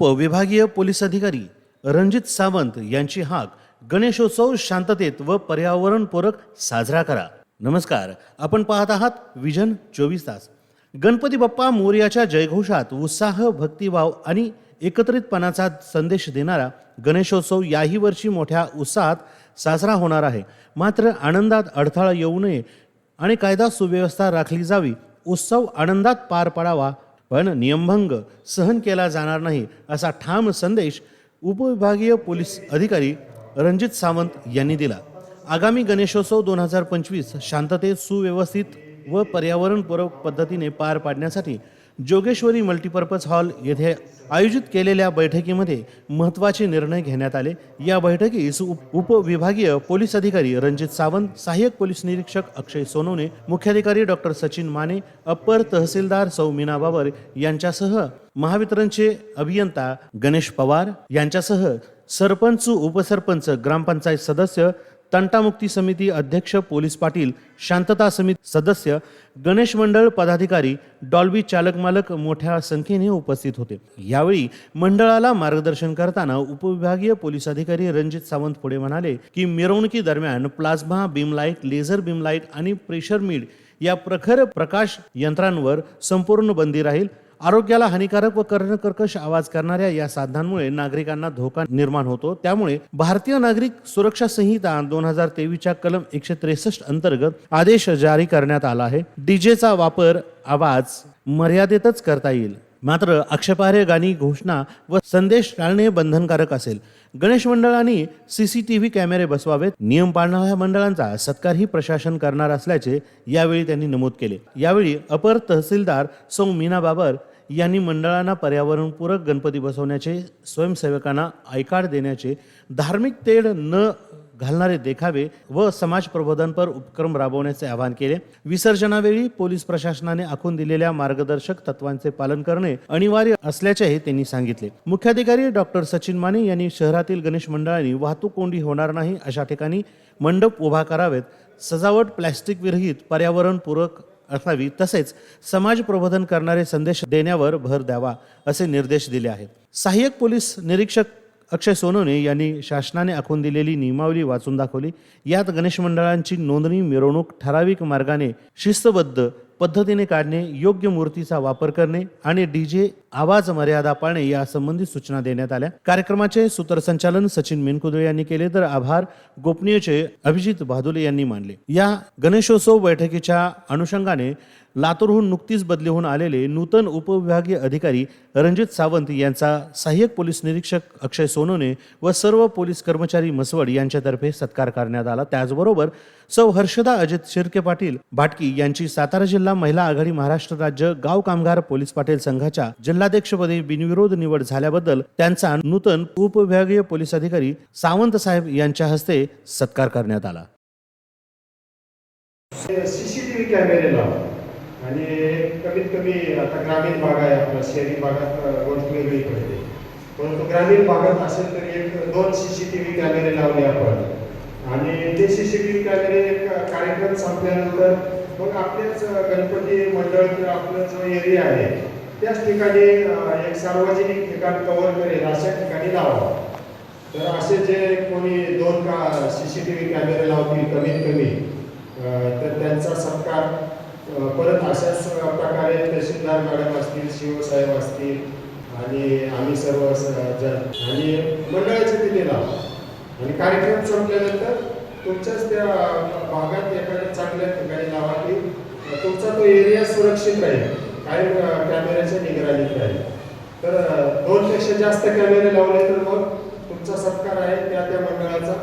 उपविभागीय पोलीस अधिकारी रणजित सावंत यांची हाक गणेशोत्सव शांततेत व पर्यावरणपूरक साजरा करा. नमस्कार आपण पाहत आहात विजन चोवीस तास. गणपती बाप्पा मोर्याच्या जयघोषात उत्साह भक्तिभाव आणि एकत्रितपणाचा संदेश देणारा गणेशोत्सव याही वर्षी मोठ्या उत्साहात साजरा होणार आहे. मात्र आनंदात अडथळा येऊ नये आणि कायदा सुव्यवस्था राखली जावी उत्सव आनंदात पार पडावा पण नियमभंग सहन केला जाणार नाही असा ठाम संदेश उपविभागीय पोलीस अधिकारी रणजित सावंत यांनी दिला. आगामी गणेशोत्सव दोन हजार पंचवीस शांततेत सुव्यवस्थित व पर्यावरणपूरक पद्धतीने पार पाडण्यासाठी जोगेश्वरी मल्टीपर्पज हॉल येथे आयोजित केलेल्या बैठकीमध्ये महत्त्वाचे निर्णय घेण्यात आले. या बैठकीस उपविभागीय पोलीस अधिकारी रणजित सावंत सहाय्यक पोलीस निरीक्षक अक्षय सोनवणे मुख्याधिकारी डॉक्टर सचिन माने अप्पर तहसीलदार सौ मीना बाबर यांच्यासह महावितरणचे अभियंता गणेश पवार यांच्यासह सरपंच उपसरपंच ग्रामपंचायत सदस्य तंटामुक्ती समिती अध्यक्ष पोलीस पाटील शांतता समिती सदस्य गणेश मंडळ पदाधिकारी डॉल्बी चालक मालक मोठ्या संख्येने उपस्थित होते. यावेळी मंडळाला मार्गदर्शन करताना उपविभागीय पोलीस अधिकारी रणजित सावंत पुढे म्हणाले की मिरवणुकी दरम्यान प्लाझ्मा बीमलाईट लेझर बीमलाईट आणि प्रेशर मीड या प्रखर प्रकाश यंत्रांवर संपूर्ण बंदी राहील. आरोग्याला हानिकारक व कर्णकर्कश आवाज करणाऱ्या या साधनांमुळे नागरिकांना धोका निर्माण होतो. त्यामुळे भारतीय नागरिक सुरक्षा संहिता दोन हजार तेवीसच्या कलम एकशे त्रेसष्ट अंतर्गत आदेश जारी करण्यात आला आहे. डीजेचा वापर आवाज मर्यादेतच करता येईल. मात्र आक्षेपार्ह गाणी घोषणा व संदेश टाळणे बंधनकारक असेल. गणेश मंडळांनी सीसीटीव्ही कॅमेरे बसवावेत. नियम पाळणाऱ्या मंडळांचा सत्कारही प्रशासन करणार असल्याचे यावेळी त्यांनी नमूद केले. यावेळी अपर तहसीलदार सौ मीना बाबर यांनी मंडळांना पर्यावरणपूरक गणपती बसवण्याचे स्वयंसेवकांना आयकार देण्याचे धार्मिक तेढ न घालणारे देखावे व समाज प्रबोधनपर उपक्रम राबवण्याचे आवाहन केले. विसर्जनावेळी पोलीस प्रशासनाने आखून दिलेल्या मार्गदर्शक तत्वांचे पालन करणे अनिवार्य असल्याचेही त्यांनी सांगितले. मुख्याधिकारी डॉक्टर सचिन माने यांनी शहरातील गणेश मंडळांनी वाहतूक कोंडी होणार नाही अशा ठिकाणी मंडप उभा करावेत. सजावट प्लॅस्टिक विरहित पर्यावरणपूरक असावी तसेच समाज प्रबोधन करणारे संदेश देण्यावर भर द्यावा असे निर्देश दिले आहेत. सहाय्यक पोलीस निरीक्षक अक्षय सोनवणे यांनी शासनाने आखून दिलेली नियमावली वाचून दाखवली. यात गणेश मंडळांची नोंदणी मिरवणूक ठराविक मार्गाने शिस्तबद्ध पद्धतीने काढणे योग्य मूर्तीचा वापर करणे आणि डीजे आवाज मर्यादा पाळणे या संबंधित सूचना देण्यात आल्या. कार्यक्रमाचे सूत्रसंचालन सचिन मेनकुदळे यांनी केले तर आभार गोपनीयचे अभिजित भादुले यांनी मानले. या गणेशोत्सव बैठकीच्या अनुषंगाने लातूरहून नुकतीच बदली होऊन आलेले नूतन उपविभागीय अधिकारी रणजित सावंत यांचा सहाय्यक पोलीस निरीक्षक अक्षय सोनोने व सर्व पोलीस कर्मचारी मसवड यांच्यातर्फे सत्कार करण्यात आला. त्याचबरोबर सौ हर्षदा अजित शिर्के पाटील भाटकी यांची सातारा जिल्हा महिला आघाडी महाराष्ट्र राज्य गाव कामगार पोलीस पाटील संघाच्या जिल्हाध्यक्षपदी बिनविरोध निवड झाल्याबद्दल त्यांचा नूतन उपविभागीय पोलीस अधिकारी सावंत साहेब यांच्या हस्ते सत्कार करण्यात आला. सीसीटीव्ही कॅमेरे लावा. आणि कमीत कमी आता ग्रामीण भाग आहे आपला शहरी भागात अ, गोष्ट वेगळी पडते परंतु ग्रामीण भागात असेल तर एक दोन सी सी टी व्ही कॅमेरे लावले आपण. आणि ते व्ही कॅमेरे कार्यक्रम संपल्यानंतर मग आपलेच गणपती मंडळ किंवा आपला जो एरिया आहे त्याच ठिकाणी एक सार्वजनिक ठिकाण कव्हर करेल अशा ठिकाणी लावा. तर असे जे कोणी दोन का सी सी टी व्ही कॅमेरे लावतील कमीत कमी तर त्यांचा सत्कार परत अशाच प्रकारे तहसीलदार मॅडम असतील शिवसाहेब असतील आणि आम्ही सर्व आणि मंडळाचे तिथे आणि कार्यक्रम संपल्यानंतर तुमच्याच त्या भागात एखाद्या चांगल्या ठिकाणी लावा की तुमचा तो एरिया सुरक्षित राहील. काही कॅमेऱ्याच्या निगराणीत राहील. तर दोनपेक्षा जास्त कॅमेरे लावले तर मग तुमचा सत्कार आहे त्या त्या मंडळाचा.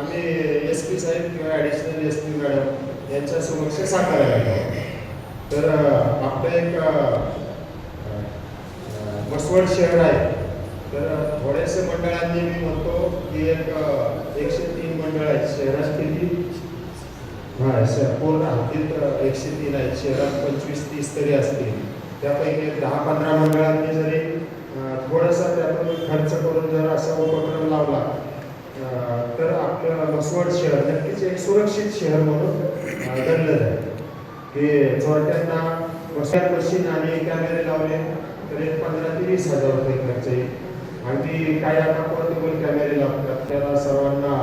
आम्ही एस पी साहेब किंवा ॲडिशनल एस पी मॅडम यांच्या समक्ष साकारायला लागलो तर आपलं एक वसवड शहर आहे. तर थोडेसे मंडळांनी मी म्हणतो की एक एकशे तीन मंडळ आहेत. शहरात किती हां सर पूर्ण हद्दीत एकशे तीन आहेत. शहरात पंचवीस तीस तरी असतील. त्यापैकी दहा पंधरा मंडळांनी जरी थोडासा त्यातून खर्च करून जर असा उपक्रम लावला तर आपलं वसवड शहर नक्कीच एक सुरक्षित शहर म्हणून गणलं जाईल. ते चोरट्यांना मशीन मशीन आणि कॅमेरे लावले तर एक पंधरा ते वीस हजार रुपये खर्च येईल अगदी काही आता पोर्टेबल कॅमेरे लागतात त्याला सर्वांना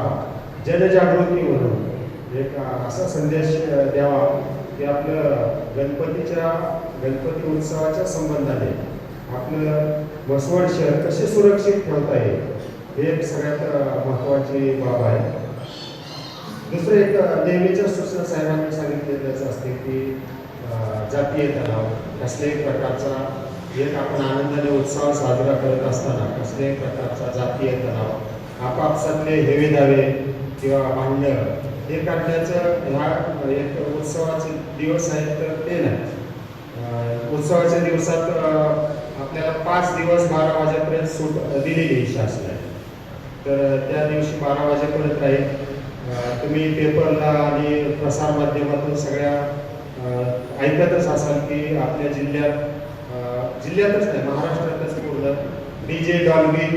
जनजागृती म्हणून एक असा संदेश द्यावा की आपलं गणपतीच्या गणपती उत्सवाच्या संबंधाने आपलं वसवड शहर कसे सुरक्षित ठेवता येईल हे एक सगळ्यात महत्त्वाची बाब आहे. दुसरं एक नेहमीच्या सूचना साहेबांनी सांगितलेलंच असते की जातीय तणाव कसल्याही प्रकारचा एक आपण आनंदाने उत्साह साजरा करत असताना कसल्याही प्रकारचा जातीय तणाव आपापसातले हेवे दावे किंवा भांडणं हे काढण्याचं ह्या एक उत्सवाचे दिवस आहेत तर ते नाही. उत्सवाच्या दिवसात आपल्याला पाच दिवस बारा वाजेपर्यंत सूट दिलेली आहे शासनाने. तर त्या दिवशी बारा वाजेपर्यंत राहील तुम्ही पेपरला आणि प्रसार माध्यमातून सगळ्या ऐकतच असाल की आपल्या जिल्ह्यात जिल्ह्यातच नाही महाराष्ट्रातच पूर्ण डी जे डॉल्बी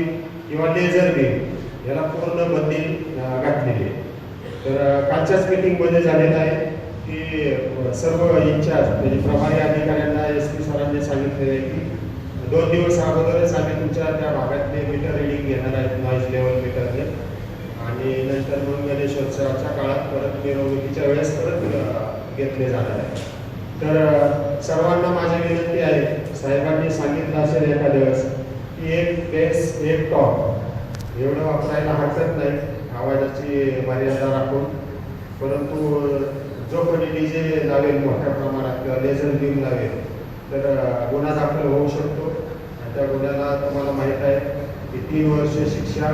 किंवा लेझर बीम याला पूर्ण बंदी घातलेली आहे. तर कालच्याच मीटिंगमध्ये झालेलं आहे की सर्व इन्चार्ज म्हणजे प्रभारी अधिकाऱ्यांना एस पी सरांनी सांगितलेलं आहे की दोन दिवस अगोदरच आम्ही तुमच्या त्या भागातले मीटर रिडिंग घेणार आहेत नॉईज लेवल आणि नंतर मग गणेशोत्सवाच्या काळात परत मिरवणुकीच्या वेळेस परत घेतले जाणार आहे. तर सर्वांना माझी विनंती आहे साहेबांनी सांगितलं असेल एका दिवस की एक बेस एक टॉप एवढं वापरायला हरकत नाही आवाजाची मर्यादा राखून. परंतु जो कोणी डी जे लावेल मोठ्या प्रमाणात किंवा लेझर बीम लावेल तर गुन्हा दाखल होऊ शकतो. आणि त्या गुन्ह्याला तुम्हाला माहीत आहे की तीन वर्ष शिक्षा